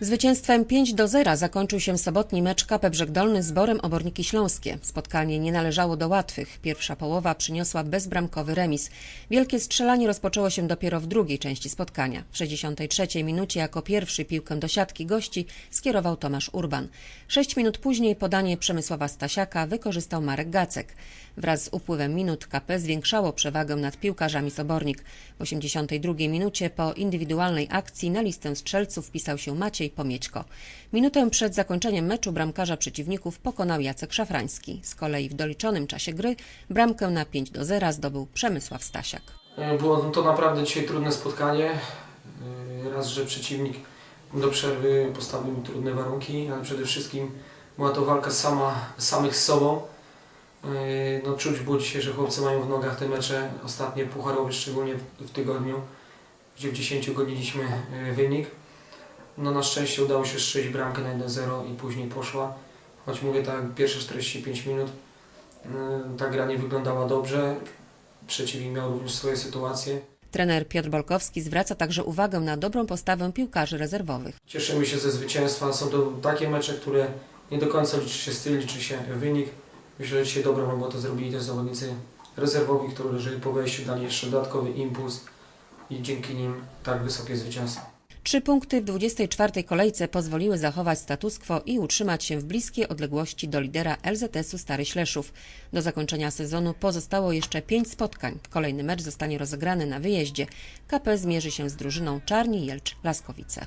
Zwycięstwem 5 do 0 zakończył się sobotni mecz KP Brzeg Dolny z Borem Oborniki Śląskie. Spotkanie nie należało do łatwych. Pierwsza połowa przyniosła bezbramkowy remis. Wielkie strzelanie rozpoczęło się dopiero w drugiej części spotkania. W 63 minucie jako pierwszy piłkę do siatki gości skierował Tomasz Urban. Sześć minut później podanie Przemysława Stasiaka wykorzystał Marek Gacek. Wraz z upływem minut KP zwiększało przewagę nad piłkarzami z Obornik. W 82 minucie po indywidualnej akcji na listę strzelców wpisał się Maciej Pomiećko. Minutę przed zakończeniem meczu bramkarza przeciwników pokonał Jacek Szafrański. Z kolei w doliczonym czasie gry bramkę na 5 do 0 zdobył Przemysław Stasiak. Było to naprawdę dzisiaj trudne spotkanie. Yy, Raz, że przeciwnik do przerwy postawił mi trudne warunki, ale przede wszystkim była to walka sama, samych z sobą. Yy, No, czuć było dzisiaj, że chłopcy mają w nogach te mecze, ostatnie pucharowe, szczególnie w, tygodniu, gdzie w 10 goniliśmy wynik. No, na szczęście udało się strzelić bramkę na 1-0 i później poszła. Choć mówię tak, pierwsze 45 minut yy, ta gra nie wyglądała dobrze. Przeciwnik miał również swoje sytuacje. Trener Piotr Bolkowski zwraca także uwagę na dobrą postawę piłkarzy rezerwowych. Cieszymy się ze zwycięstwa. Są to takie mecze, które nie do końca liczy się styl, liczy się wynik. Myślę, że dzisiaj dobrą robotę zrobili też zawodnicy rezerwowi, którzy po wejściu dali jeszcze dodatkowy impuls i dzięki nim tak wysokie zwycięstwo. Trzy punkty w 24. kolejce pozwoliły zachować status quo i utrzymać się w bliskiej odległości do lidera LZS-u Stary Śleszów. Do zakończenia sezonu pozostało jeszcze pięć spotkań. Kolejny mecz zostanie rozegrany na wyjeździe. KP zmierzy się z drużyną Czarni Jelcz Laskowice.